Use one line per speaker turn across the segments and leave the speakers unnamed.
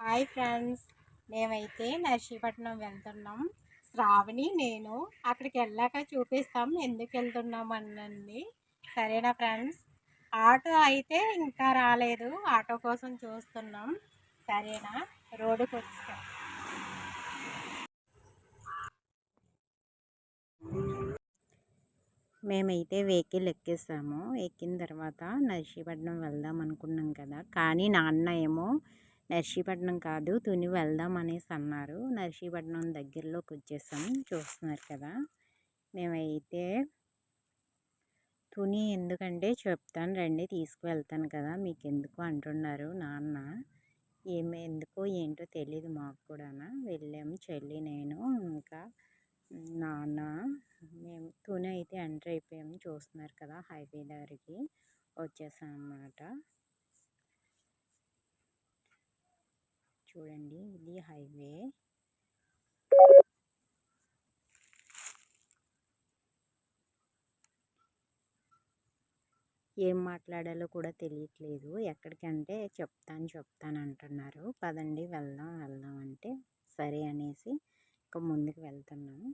Hi friends మేమైతే నర్సీపట్నం వెళ్తున్నాం. శ్రావణి నేను అక్కడికి వెళ్ళాక చూపిస్తాం ఎందుకు వెళ్తున్నాం అనండి సరేనా ఫ్రెండ్స్? ఆటో అయితే ఇంకా రాలేదు ఆటో కోసం చూస్తున్నాం. సరేనా? రోడ్డుకి వచ్చాం
మేమైతే వెహికల్ ఎక్కేసాము. ఎక్కిన తర్వాత నర్సీపట్నం వెళ్దాం అనుకున్నాం కదా. కానీ నాన్న ఏమో నర్సీపట్నం కాదు తుని వెళ్దాం అనేసి అన్నారు. నర్సీపట్నం దగ్గరలోకి వచ్చేసాం. చూస్తున్నారు కదా! మేమైతే తుని ఎందుకంటే చెప్తాను రండి తీసుకువెళ్తాను కదా! మీకు ఎందుకు అంటున్నారు నాన్న? ఏమి ఎందుకో ఏంటో తెలియదు మాకు కూడా వెళ్ళాము చెల్లి నేను ఇంకా నాన్న. మేము తుని అయితే ఎంటర్ అయిపోయాము. చూస్తున్నారు కదా! హైవే దగ్గరికి వచ్చేసాం అన్నమాట. చూడండి. ఇది హైవే. ఏం మాట్లాడాలో కూడా తెలియట్లేదు. ఎక్కడికంటే చెప్తాను చెప్తాను అంటున్నారు. పదండి వెళ్దాం వెళ్దాం అంటే సరే అనేసి ఇంకా ముందుకు వెళ్తున్నాము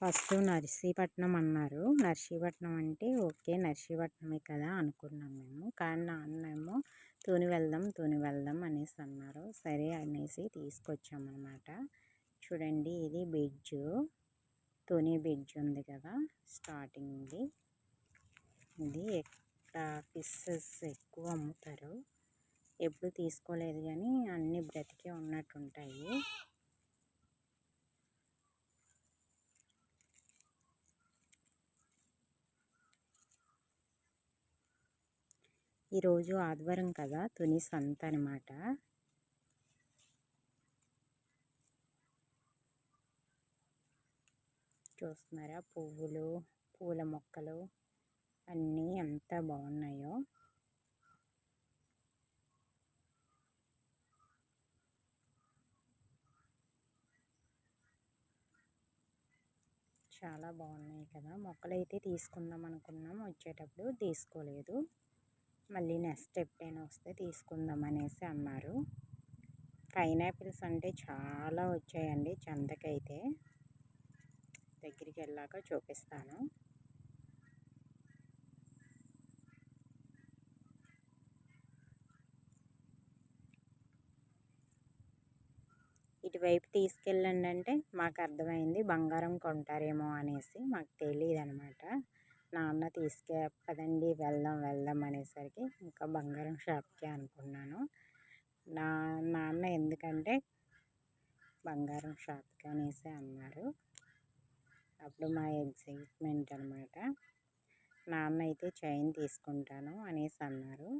ఫస్ట్ నర్సీపట్నం అన్నారు. నర్సీపట్నం అంటే ఓకే నర్సీపట్నమే కదా అనుకున్నాం మేము. కానీ నాన్నేమో తూని వెళ్దాం తూని వెళ్దాం అనేసి అన్నారు. సరే అనేసి తీసుకొచ్చామన్నమాట. చూడండి ఇది బ్రిడ్జ్. తూని బ్రిడ్జ్ ఉంది కదా స్టార్టింగ్ది. ఇది ఇక్కడ ఫిషెస్ ఎక్కువ అమ్ముతారు. ఎప్పుడు తీసుకోలేదు కానీ అన్నీ బ్రతికే ఉన్నట్టుంటాయి. ఈరోజు ఆదివారం కదా? తుని సంత అనమాట చూస్తున్నారా? పువ్వులు పూల మొక్కలు అన్నీ ఎంత బాగున్నాయో. చాలా బాగున్నాయి కదా? మొక్కలు అయితే తీసుకుందాం అనుకున్నాం. వచ్చేటప్పుడు తీసుకోలేదు. మళ్ళీ నెక్స్ట్ ఎప్పుడైనా వస్తే తీసుకుందాం అనేసి అన్నారు. పైనాపిల్స్ అంటే చాలా వచ్చాయండి చందకైతే దగ్గరికి వెళ్ళాక చూపిస్తాను. ఇటువైపు తీసుకెళ్ళండి అంటే మాకు అర్థమైంది బంగారం కొంటారేమో అనేసి మాకు తెలియదు అనమాట నాన్న తీసుకే పదండి వెళ్దాం వెళ్దాం అనేసరికి ఇంకా బంగారం షాప్కి అనుకున్నాను. నా నాన్న ఎందుకంటే బంగారం షాప్కి అనేసి అన్నారు. అప్పుడు మా ఎగ్జైట్మెంట్ అనమాట. నాన్న అయితే చైన్ తీసుకుంటాను అనేసి అన్నారు.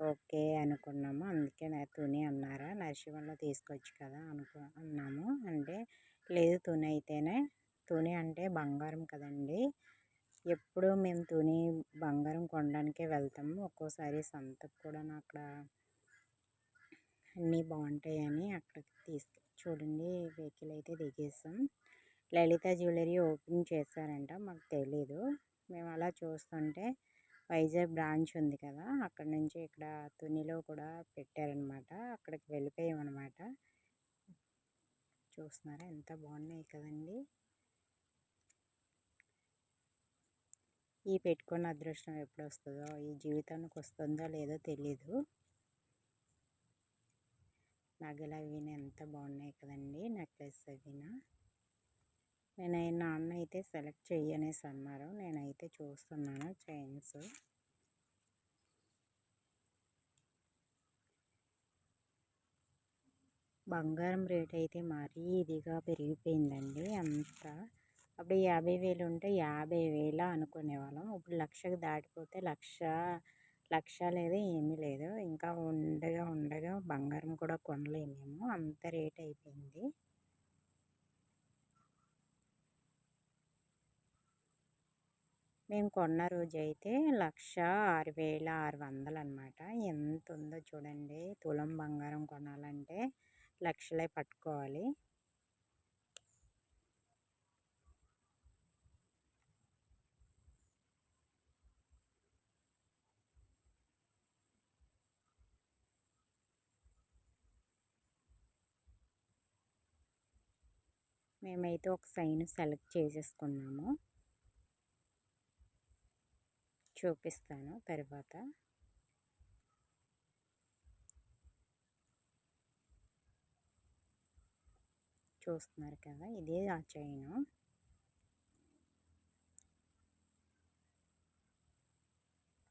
ఓకే అనుకున్నాము. అందుకే నా తుని అన్నారా. నర్సింహంలో తీసుకొచ్చు కదా అనుకు అన్నాము. అంటే లేదు తుని అయితేనే తుని అంటే బంగారం కదండి ఎప్పుడూ మేము తుని బంగారం కొనడానికే వెళ్తాము. ఒక్కోసారి సంతకు కూడా అక్కడ అన్నీ బాగుంటాయని అక్కడికి తీసుకు చూడండి వెహికల్ అయితే దిగేసాం. లలిత జ్యువెలరీ ఓపెన్ చేశారంట మాకు తెలీదు. మేము అలా చూస్తుంటే వైజాగ్ బ్రాంచ్ ఉంది కదా అక్కడ నుంచి ఇక్కడ తునిలో కూడా పెట్టారనమాట. అక్కడికి వెళ్ళిపోయామన్నమాట చూస్తున్నారా? ఎంత బాగున్నాయి కదండి. ఈ పెట్టుకున్న అదృష్టం ఎప్పుడు వస్తుందో ఈ జీవితానికి వస్తుందో లేదో తెలీదు. నగలు అవిన ఎంత బాగున్నాయి కదండి నెక్లెస్ అవిన. నేను నాన్న అయితే సెలెక్ట్ చెయ్యనేసి అన్నారు నేనైతే చూస్తున్నాను చైన్స్. బంగారం రేట్ అయితే మరీ ఇదిగా పెరిగిపోయిందండి అంత అప్పుడు యాభై వేలు ఉంటే యాభై వేల అనుకునేవాళ్ళం. ఇప్పుడు లక్షకు దాటిపోతే లక్ష లక్ష లేదు ఏమీ లేదు. ఇంకా ఉండగా ఉండగా బంగారం కూడా కొనలేమేమో అంత రేట్ అయిపోయింది. మేము కొన్న రోజు అయితే లక్ష ఆరు వేల ఆరు వందలు అనమాట ఎంత ఉందో చూడండి. తులం బంగారం కొనాలంటే లక్షలే పట్టుకోవాలి. మేమైతే ఒక సైన్ సెలెక్ట్ చేసేసుకున్నాము. చూపిస్తాను తర్వాత. చూస్తున్నారు కదా ఇదే ఆ చైను.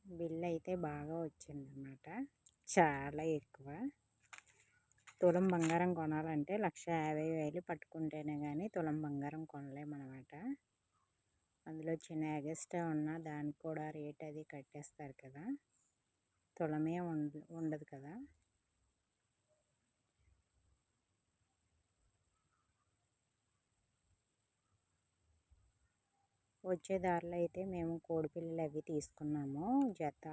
బిల్ అయితే బాగా వచ్చిందన్నమాట. చాలా ఎక్కువ. తులం బంగారం కొనాలంటే లక్ష యాభై వేలు పట్టుకుంటేనే కానీ తులం బంగారం కొనలేమన్నమాట అందులో చిన్న ఎగస్ట్రా ఉన్న దానికి కూడా రేట్ అది కట్టేస్తారు కదా. తులమే ఉండదు కదా. వచ్చే దారిలో అయితే మేము కోడిపిల్లలు అవి తీసుకున్నాము. జత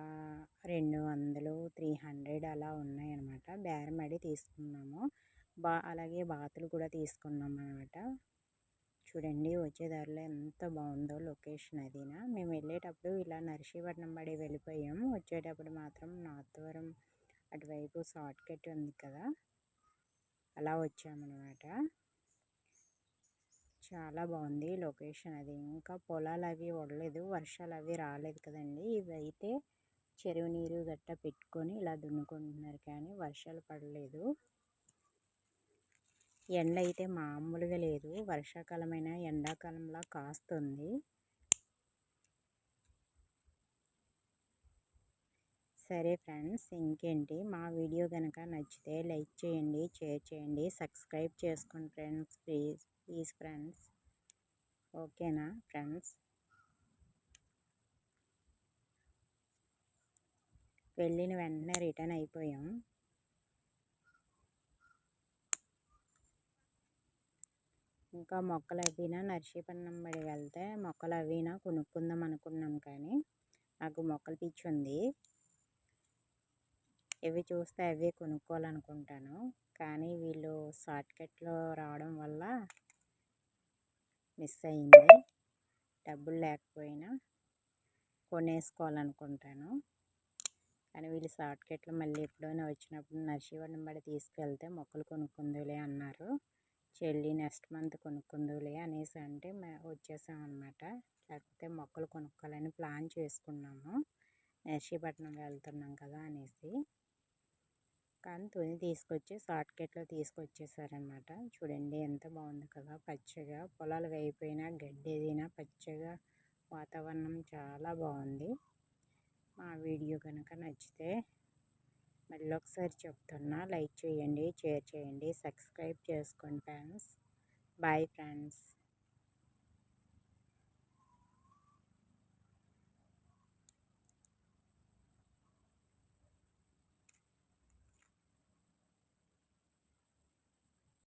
రెండు వందలు త్రీ హండ్రెడ్ అలా ఉన్నాయన్నమాట. బేరమడి తీసుకున్నాము. బా అలాగే బాతులు కూడా తీసుకున్నాం అనమాట చూడండి వచ్చే దారిలో ఎంత బాగుందో లొకేషన్ అదినా. మేము వెళ్ళేటప్పుడు ఇలా నర్సీపట్నం పడి వెళ్ళిపోయాము వచ్చేటప్పుడు మాత్రం నాతవరం అటువైపు షార్ట్ కట్ ఉంది కదా అలా వచ్చామన్నమాట. చాలా బాగుంది లొకేషన్ అది. ఇంకా పొలాలు అవి వడలేదు వర్షాలు అవి రాలేదు కదండి. ఇవి అయితే చెరువు నీరు గట్ట పెట్టుకొని ఇలా దున్నుకుంటున్నారు కానీ వర్షాలు పడలేదు. ఎండ అయితే మామూలుగా లేదు. వర్షాకాలమైన ఎండాకాలంలా కాస్తుంది. సరే ఫ్రెండ్స్ ఇంకేంటి? మా వీడియో కనుక నచ్చితే లైక్ చేయండి షేర్ చేయండి సబ్స్క్రైబ్ చేసుకోండి ఫ్రెండ్స్ ప్లీజ్ ప్లీజ్ ఫ్రెండ్స్. ఓకేనా ఫ్రెండ్స్? వెళ్ళిన వెంటనే రిటర్న్ అయిపోయాం. ఇంకా మొక్కలు అవినా నర్సీపట్నం బడి వెళ్తే మొక్కలు అవినా కొనుక్కుందాం అనుకున్నాం కానీ నాకు మొక్కలు పిచ్చి ఉంది ఇవి చూస్తే అవే కొనుక్కోవాలనుకుంటాను. కానీ వీళ్ళు షార్ట్కట్లో రావడం వల్ల మిస్ అయింది. డబ్బులు లేకపోయినా కొనేసుకోవాలనుకుంటాను. కానీ వీళ్ళు షార్ట్కట్లో మళ్ళీ ఎప్పుడైనా వచ్చినప్పుడు నర్సీవాడిని బడి తీసుకెళ్తే మొక్కలు కొనుక్కుందులే అన్నారు. చెల్లి నెక్స్ట్ మంత్ కొనుక్కుందులే అనేసి అంటే వచ్చేసాం లేకపోతే మొక్కలు కొనుక్కోవాలని ప్లాన్ చేసుకున్నాము. నర్సీపట్నం వెళ్తున్నాం కదా అనేసి. కానీ తుని తీసుకొచ్చి షార్ట్కట్లో తీసుకొచ్చేసారనమాట. చూడండి ఎంత బాగుంది కదా! పచ్చగా పొలాలు వేయిపోయినా గడ్డి ఏదైనా పచ్చగా వాతావరణం చాలా బాగుంది. మా వీడియో కనుక నచ్చితే మళ్ళీ ఒకసారి చెప్తున్నా లైక్ చేయండి షేర్ చేయండి సబ్స్క్రైబ్ చేసుకోండి ఫ్రెండ్స్. Bye friends.